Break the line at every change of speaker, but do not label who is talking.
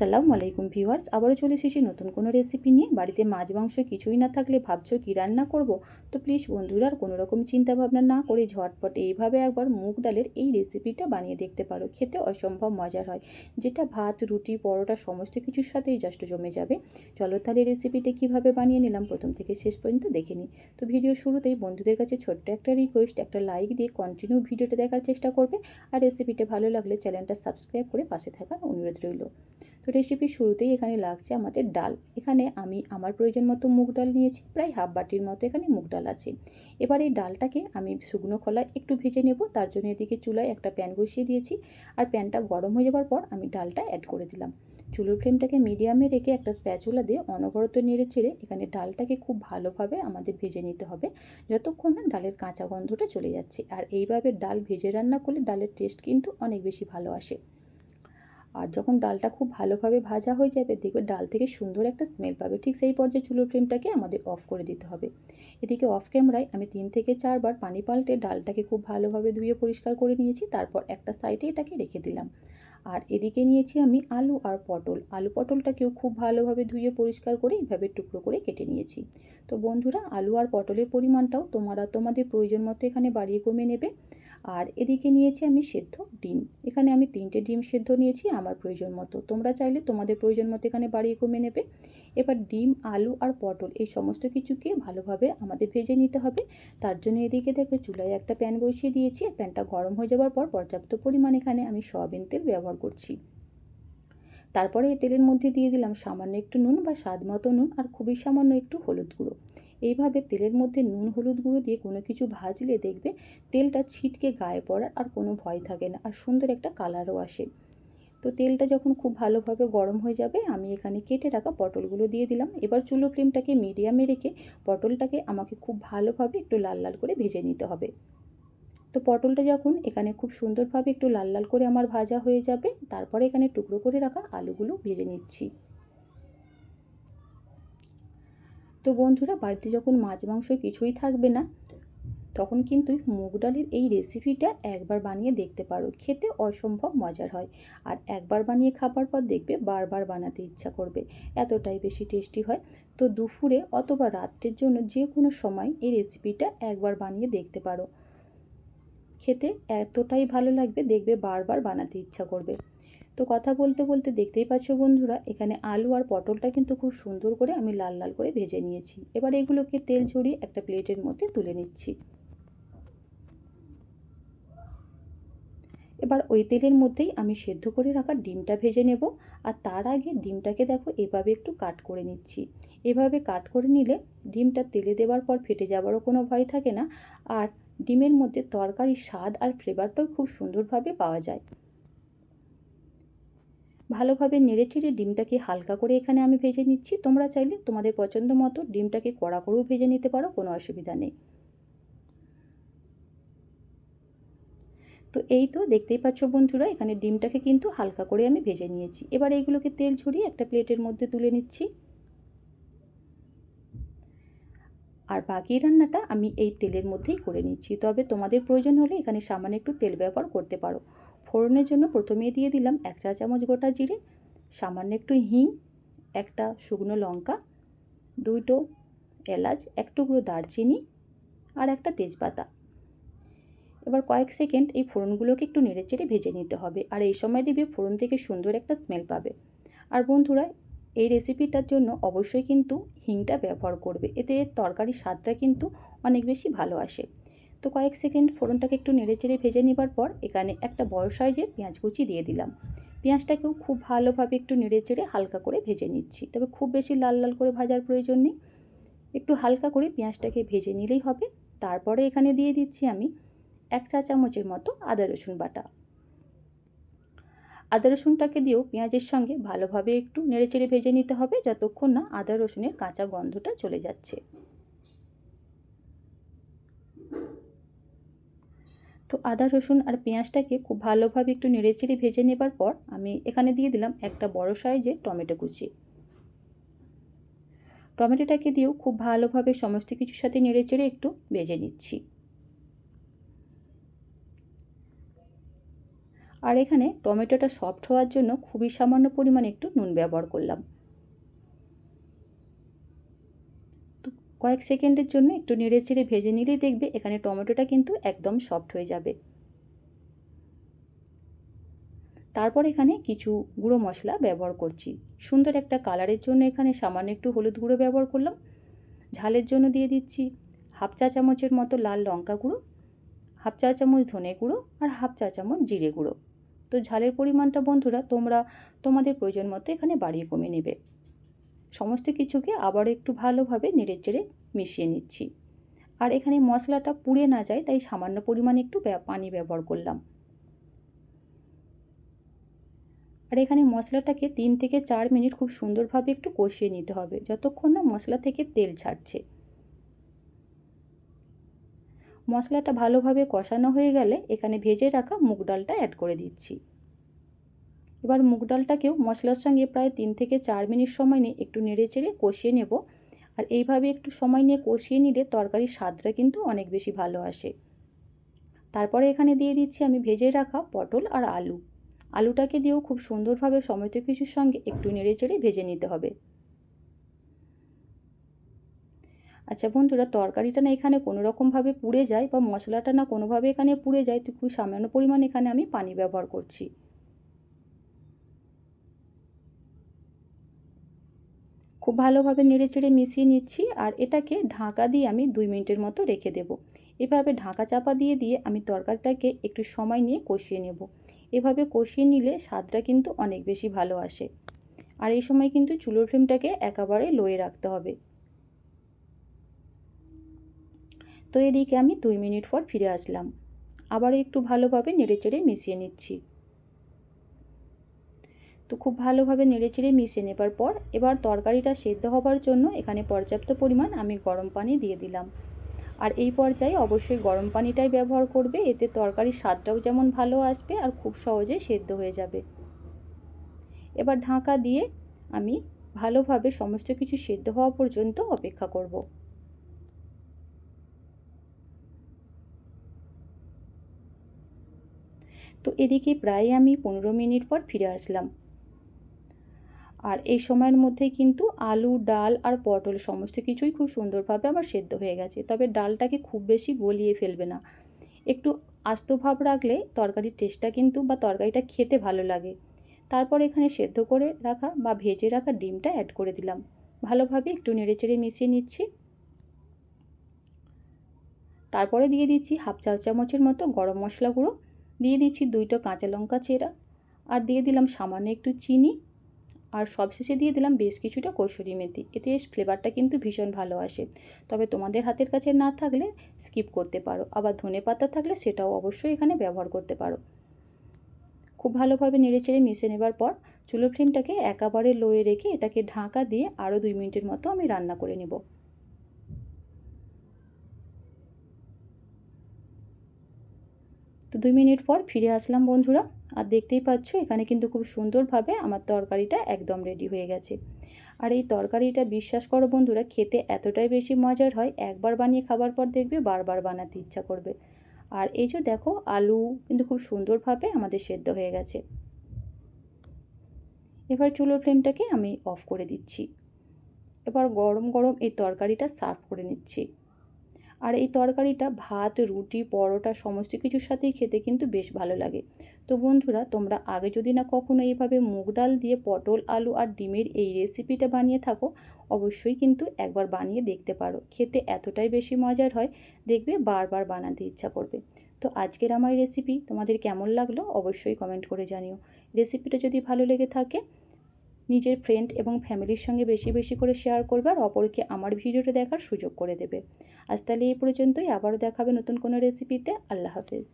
সালাম আলাইকুম ভিউয়ার্স, আবারও চলে এসেছি নতুন কোনো রেসিপি নিয়ে। বাড়িতে মাছ, মাংস কিছুই না থাকলে ভাবছ কী রান্না করব? তো প্লিজ বন্ধুরা, আর কোনো রকম চিন্তা ভাবনা না করে ঝটপট এইভাবে একবার মুগ ডালের এই রেসিপিটা বানিয়ে দেখতে পারো। খেতে অসম্ভব মজার হয়। যেটা ভাত, রুটি, পরোটা সমস্ত কিছুর সাথেই জাস্ট জমে যাবে। চলো তাহলে রেসিপিটা কীভাবে বানিয়ে নিলাম প্রথম থেকে শেষ পর্যন্ত দেখে নিই। তো ভিডিও শুরুতেই বন্ধুদের কাছে ছোট্ট একটা রিকোয়েস্ট একটা লাইক দিয়ে কন্টিনিউ ভিডিওটা দেখার চেষ্টা করবে। আর রেসিপিটা ভালো লাগলে চ্যানেলটা সাবস্ক্রাইব করে পাশে থাকার অনুরোধ রইল। তো রেসিপির শুরুতেই এখানে লাগছে আমাদের ডাল। এখানে আমি আমার প্রয়োজন মতো মুগ ডাল নিয়েছি, প্রায় হাফ বাটির মতো এখানে মুগ ডাল আছে। এবার এই ডালটাকে আমি শুকনো খোলায় একটু ভেজে নেব, তার জন্য এদিকে চুলায় একটা প্যান বসিয়ে দিয়েছি আর প্যানটা গরম হয়ে যাওয়ার পর আমি ডালটা অ্যাড করে দিলাম। চুলোর ফ্লেমটাকে মিডিয়ামে রেখে একটা স্প্যাচুলা দিয়ে অনবরত নেড়ে চেড়ে এখানে ডালটাকে খুব ভালোভাবে আমাদের ভেজে নিতে হবে, যতক্ষণ না ডালের কাঁচা গন্ধটা চলে যাচ্ছে। আর এইভাবে ডাল ভেজে রান্না করলে ডালের টেস্ট কিন্তু অনেক বেশি ভালো আসে। আর যখন ডালটা খুব ভালোভাবে ভাজা হয়ে যাবে, দেখবে ডাল থেকে সুন্দর একটা স্মেল পাবে। ঠিক সেই পর্যায়ে চুলোর ফ্লেমটাকে আমাদের অফ করে দিতে হবে। এদিকে অফ ক্যামেরায় আমি তিন থেকে চারবার পানি পাল্টে ডালটাকে খুব ভালোভাবে ধুয়ে পরিষ্কার করে নিয়েছি, তারপর একটা সাইডে এটাকে রেখে দিলাম। আর এদিকে নিয়েছি আমি আলু আর পটল। আলু পটলটাকেও খুব ভালোভাবে ধুয়ে পরিষ্কার করে এইভাবে টুকরো করে কেটে নিয়েছি। তো বন্ধুরা, আলু আর পটলের পরিমাণটাও তোমরা তোমাদের প্রয়োজন মতো এখানে বাড়িয়ে কমে নেবে। আর এদিকে নিয়েছি আমি সেদ্ধ ডিম। এখানে আমি তিনটে ডিম সেদ্ধ নিয়েছি আমার প্রয়োজন মতো। তোমরা চাইলে তোমাদের প্রয়োজন মতো এখানে বাড়িয়ে কমে নেবে। এবার ডিম, আলু আর পটল এই সমস্ত কিছুকে ভালোভাবে আমাদের ভেজে নিতে হবে। তার জন্য এদিকে দেখো চুলায় একটা প্যান বসিয়ে দিয়েছি। প্যানটা গরম হয়ে যাওয়ার পর পর্যাপ্ত পরিমাণ এখানে আমি সয়াবিন তেল ব্যবহার করছি। তারপরে এই তেলের মধ্যে দিয়ে দিলাম সামান্য একটু নুন বা স্বাদ মতো নুন আর খুবই সামান্য একটু হলুদ গুঁড়ো। এইভাবে তেলের মধ্যে নুন, হলুদ গুঁড়ো দিয়ে কোনো কিছু ভাজলে দেখবে তেলটা ছিটকে গায়ে পড়ার আর কোনো ভয় থাকে না আর সুন্দর একটা কালারও আসে। তো তেলটা যখন খুব ভালোভাবে গরম হয়ে যাবে, আমি এখানে কেটে রাখা পটলগুলো দিয়ে দিলাম। এবার চুলো ফ্লেমটাকে মিডিয়ামে রেখে পটলটাকে আমাকে খুব ভালোভাবে একটু লাল লাল করে ভেজে নিতে হবে। তো পটলটা যখন এখানে খুব সুন্দরভাবে একটু লাল লাল করে আমার ভাজা হয়ে যাবে, তারপরে এখানে টুকরো করে রাখা আলুগুলো ভেজে নিচ্ছি। তো বন্ধুরা, বাড়িতে যখন মাছ মাংস কিছুই থাকবে না, তখন কিন্তু মুগ ডালের এই রেসিপিটা একবার বানিয়ে দেখতে পারো। খেতে অসম্ভব মজার হয়। আর একবার বানিয়ে খাবার পর দেখবে বারবার বানাতে ইচ্ছা করবে। এতটাই বেশি টেস্টি হয়। তো দুপুরে অথবা রাত্রের জন্য যে কোনো সময় এই রেসিপিটা একবার বানিয়ে দেখতে পারো। খেতে এতটাই ভালো লাগবে, দেখবে বারবার বানাতে ইচ্ছা করবে। তো কথা বলতে বলতে দেখতেই পাচ্ছ বন্ধুরা, এখানে আলু আর পটলটা কিন্তু খুব সুন্দর করে আমি লাল লাল করে ভেজে নিয়েছি। এবার এগুলোকে তেল ঝরিয়ে একটা প্লেটের মধ্যে তুলে নিচ্ছি। এবার ওই তেলের মধ্যেই আমি সেদ্ধ করে রাখা ডিমটা ভেজে নেব। আর তার আগে ডিমটাকে দেখো, এভাবে একটু কাট করে নিচ্ছি। এভাবে কাট করে নিলে ডিমটা তেলে দেওয়ার পর ফেটে যাওয়ারও কোনো ভয় থাকে না। আর ডিমের মধ্যে তরকারির স্বাদ আর ফ্লেভারটাও খুব সুন্দরভাবে পাওয়া যায়। ভালোভাবে নেড়ে চেড়ে ডিমটাকে হালকা করে এখানে আমি ভেজে নিচ্ছি। তোমরা চাইলে তোমাদের পছন্দ মতো ডিমটাকে কড়া করেও ভেজে নিতে পারো, কোনো অসুবিধা নেই। তো এই তো দেখতেই পাচ্ছ বন্ধুরা, এখানে ডিমটাকে কিন্তু হালকা করে আমি ভেজে নিয়েছি। এবার এইগুলোকে তেল ঝরিয়ে একটা প্লেটের মধ্যে তুলে নিচ্ছি। আর বাকি রান্নাটা আমি এই তেলের মধ্যেই করে নিচ্ছি। তবে তোমাদের প্রয়োজন হলে এখানে সামান্য একটু তেল ব্যবহার করতে পারো। ফোড়নের জন্য প্রথমেই দিয়ে দিলাম এক চা চামচ গোটা জিরে, সামান্য একটু হিং, একটা শুকনো লঙ্কা, দুটো এলাচ, এক টুকরো দারচিনি আর একটা তেজপাতা। এবার কয়েক সেকেন্ড এই ফোড়নগুলোকে একটু নেড়েচেড়ে ভেজে নিতে হবে। আর এই সময় দিবে ফোড়ন থেকে সুন্দর একটা স্মেল পাবে। আর বন্ধুরা এই রেসিপিটার জন্য অবশ্যই কিন্তু হিংটা ব্যবহার করবে। এতে তরকারির স্বাদটা কিন্তু অনেক বেশি ভালো আসে। তো কয়েক সেকেন্ড ফোড়নটাকে একটু নেড়েচেড়ে ভেজে নেবার পর এখানে একটা বড় সাইজের পেঁয়াজ কুচি দিয়ে দিলাম। পেঁয়াজটাকেও খুব ভালোভাবে একটু নেড়েচেড়ে হালকা করে ভেজে নিচ্ছি। তবে খুব বেশি লাল লাল করে ভাজার প্রয়োজন নেই। একটু হালকা করে পেঁয়াজটাকে ভেজে নিলেই হবে। তারপরে এখানে দিয়ে দিচ্ছি আমি এক চা চামচের মতো আদা রসুন বাটা। আদা রসুনটাকে দিয়েও পেঁয়াজের সঙ্গে ভালোভাবে একটু নেড়েচেড়ে ভেজে নিতে হবে যতক্ষণ না আদা রসুনের কাঁচা গন্ধটা চলে যাচ্ছে। তো আদা রসুন আর পেঁয়াজটাকে খুব ভালোভাবে একটু নেড়েচেড়ে ভেজে নেবার পর আমি এখানে দিয়ে দিলাম একটা বড় সাইজে টমেটো কুচি। টমেটোটাকে দিয়েও খুব ভালোভাবে সমস্ত কিছুর সাথে নেড়েচেড়ে একটু ভেজে নিচ্ছি। আর এখানে টমেটোটা সফট হওয়ার জন্য খুবই সামান্য পরিমাণে একটু নুন ব্যবহার করলাম। তো কয়েক সেকেন্ডের জন্য একটু নেড়ে চেড়ে ভেজে নিলেই দেখবে এখানে টমেটোটা কিন্তু একদম সফট হয়ে যাবে। তারপর এখানে কিছু গুঁড়ো মশলা ব্যবহার করছি। সুন্দর একটা কালারের জন্য এখানে সামান্য একটু হলুদ গুঁড়ো ব্যবহার করলাম। ঝালের জন্য দিয়ে দিচ্ছি হাফ চা চামচের মতো লাল লঙ্কা গুঁড়ো, হাফ চা চামচ ধনে গুঁড়ো আর হাফ চা চামচ জিরে গুঁড়ো। তো ঝালের পরিমাণটা বন্ধুরা তোমরা তোমাদের প্রয়োজন মতো এখানে বাড়িয়ে কমিয়ে নেবে। সমস্ত কিছুকে আবার একটু ভালোভাবে নেড়ে চেড়ে মিশিয়ে নিচ্ছি। আর এখানে মশলাটা পুড়ে না যায়, তাই সামান্য পরিমাণে একটু পানি ব্যবহার করলাম। আর এখানে মশলাটাকে তিন থেকে চার মিনিট খুব সুন্দরভাবে একটু কষিয়ে নিতে হবে, যতক্ষণ না মশলা থেকে তেল ছাড়ছে। মশলাটা ভালোভাবে কষানো হয়ে গেলে এখানে ভেজে রাখা মুগ ডালটা অ্যাড করে দিচ্ছি। এবার মুগ ডালটাকেও মশলার সঙ্গে প্রায় তিন থেকে চার মিনিট সময় নিয়ে একটু নেড়ে চেড়ে কষিয়ে নেব। আর এইভাবে একটু সময় নিয়ে কষিয়ে নিলে তরকারির স্বাদটা কিন্তু অনেক বেশি ভালো আসে। তারপরে এখানে দিয়ে দিচ্ছি আমি ভেজে রাখা পটল আর আলু। আলুটাকে দিয়েও খুব সুন্দরভাবে সমস্ত কিছুর সঙ্গে একটু নেড়ে চেড়ে ভেজে নিতে হবে। আচ্ছা বন্ধুরা, তরকারিটা না এখানে কোনো রকমভাবে পুড়ে যায় বা মশলাটা না কোনোভাবে এখানে পুড়ে যায়, তো খুব সামান্য পরিমাণ এখানে আমি পানি ব্যবহার করছি। খুব ভালোভাবে নেড়েচেড়ে মিশিয়ে নিচ্ছি আর এটাকে ঢাকা দিয়ে আমি দুই মিনিটের মতো রেখে দেব। এভাবে ঢাকা চাপা দিয়ে দিয়ে আমি তরকারিটাকে একটু সময় নিয়ে কষিয়ে নেব। এভাবে কষিয়ে নিলে স্বাদটা কিন্তু অনেক বেশি ভালো আসে। আর এই সময় কিন্তু চুলোর ফ্লেমটাকে একেবারে লোয়ে রাখতে হবে। তো এদিকে আমি দুই মিনিট পর ফিরে আসলাম। আবার একটু ভালোভাবে নেড়েচেড়ে মিশিয়ে নিচ্ছি। তো খুব ভালোভাবে নেড়েচেড়ে মিশিয়ে নেবার পর এবার তরকারিটা সেদ্ধ হবার জন্য এখানে পর্যাপ্ত পরিমাণ আমি গরম পানি দিয়ে দিলাম। আর এই পর্যায়ে অবশ্যই গরম পানিটাই ব্যবহার করবে, এতে তরকারির স্বাদটাও যেমন ভালো আসবে আর খুব সহজে সেদ্ধ হয়ে যাবে। এবার ঢাকা দিয়ে আমি ভালোভাবে সমস্ত কিছু সেদ্ধ হওয়া পর্যন্ত অপেক্ষা করব। তো এদিকে প্রায় আমি পনেরো মিনিট পর ফিরে আসলাম। আর এই সময়ের মধ্যে কিন্তু আলু, ডাল আর পটল সমস্ত কিছুই খুব সুন্দরভাবে আমার সেদ্ধ হয়ে গেছে। তবে ডালটাকে খুব বেশি গলিয়ে ফেলবে না। একটু আস্ত ভাব রাখলে তরকারির টেস্টটা কিন্তু বা তরকারিটা খেতে ভালো লাগে। তারপর এখানে সেদ্ধ করে রাখা বা ভেজে রাখা ডিমটা অ্যাড করে দিলাম। ভালোভাবে একটু নেড়ে চেড়ে মিশিয়ে নিচ্ছি। তারপরে দিয়ে দিচ্ছি হাফ চা চামচের মতো গরম মশলা গুঁড়ো। দিয়ে দিচ্ছি দুইটা কাঁচা লঙ্কা চেরা, আর দিয়ে দিলাম সামান্য একটু চিনি, আর সবশেষে দিয়ে দিলাম বেশ কিছুটা কসুরি মেথি। এতে ফ্লেভারটা কিন্তু ভীষণ ভালো আসে। তবে তোমাদের হাতের কাছে না থাকলে স্কিপ করতে পারো, আবার ধনে পাতা থাকলে সেটাও অবশ্যই এখানে ব্যবহার করতে পারো। খুব ভালোভাবে নেড়ে চেড়ে মিশে নেবার পর চুলো ফ্লেমটাকে একেবারে লোয়ে রেখে এটাকে ঢাকা দিয়ে আরও দুই মিনিটের মতো আমি রান্না করে নেব। তো দুই মিনিট পর ফিরে আসলাম বন্ধুরা। আর দেখতেই পাচ্ছ, এখানে কিন্তু খুব সুন্দরভাবে আমার তরকারিটা একদম রেডি হয়ে গেছে। আর এই তরকারিটা বিশ্বাস করো বন্ধুরা, খেতে এতটাই বেশি মজার হয়, একবার বানিয়ে খাবার পর দেখবে বারবার বানাতে ইচ্ছা করবে। আর এই যে দেখো, আলু কিন্তু খুব সুন্দরভাবে আমাদের সেদ্ধ হয়ে গেছে। এবার চুলোর ফ্লেমটাকে আমি অফ করে দিচ্ছি। এবার গরম গরম এই তরকারিটা সার্ভ করে নিচ্ছি। আর এই তরকারিটা, ভাত, রুটি, পরোটা, সমস্ত কিছুর সাথেই খেতে কিন্তু বেশ ভালো লাগে। তো বন্ধুরা, তোমরা আগে যদি না কখনো এইভাবে মুগ ডাল দিয়ে পটল, আলু আর ডিমের এই রেসিপিটা বানিয়ে থাকো, অবশ্যই কিন্তু একবার বানিয়ে দেখতে পারো। খেতে এতটাই বেশি মজার হয়, দেখবে বারবার বানাতে ইচ্ছা করবে। তো আজকের আমার রেসিপি তোমাদের কেমন লাগল, অবশ্যই কমেন্ট করে জানিও। রেসিপিটা যদি ভালো লেগে থাকে নিজের ফ্রেন্ড এবং ফ্যামিলির সঙ্গে বেশি বেশি করে শেয়ার করবে আর অপরকে আমার ভিডিওটা দেখার সুযোগ করে দেবে। আজ তাহলে এই পর্যন্তই, আবারও দেখাবে নতুন কোনো রেসিপিতে আল্লাহ হাফেজ।